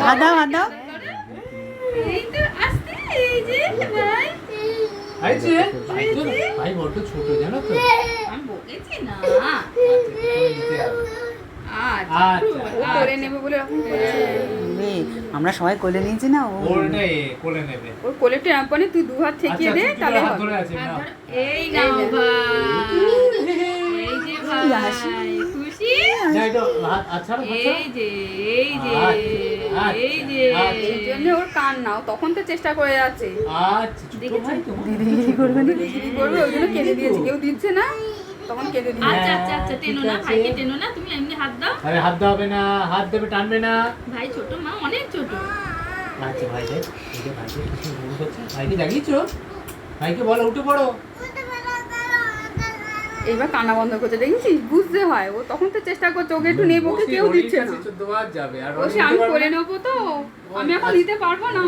হাত দাও হাত দাও ভাই বড্ড ছোট জানো তো? আমি বকেছি না। আচ্ছা। আচ্ছা আচ্ছা। আমরা সবাই কোলে নিয়েছি না ও কোলে নেবে। ওর কোলেটে তুই দু হাত থেকে দে আচ্ছা, তাহলে হাত ধরে আছে না এই নাও ভাই। হাসি। খুশি? আচ্ছা এই যে এই যে আচ্ছা, এই যে। আচ্ছা। এই জন্য ওর কান নাও তখন তো চেষ্টা করে যাচ্ছে। আচ্ছা? ভাই করবে না কি করবে ওই জন্য কেঁদে দিয়েছে। কেউ দিচ্ছে না তখন কেঁদে হ্যাঁ, আচ্ছা আচ্ছা আচ্ছা টেনো না ভাইকে টেনো না তুমি এমনি হাত দাও। আরে হাত দেবে না হাত দেবে টানবে না। ভাই ছোট মা অনেক ছোট। আচ্ছা ভাই ভাইকে কিছু করছে ভাইকে জাগিয়েছো ভাইকে বলো উঠে পড়ো। এইবার কানা বন্ধ করছে। দেখেছিস বুঝতে হয়। ও তখন তো চেষ্টা করছে ওকে একটু নেব ওকে কেউ দিচ্ছে না। চোদ্দবার যাবে আর ও সে আমি করে নেব তো। আমি এখন নিতে পারব না।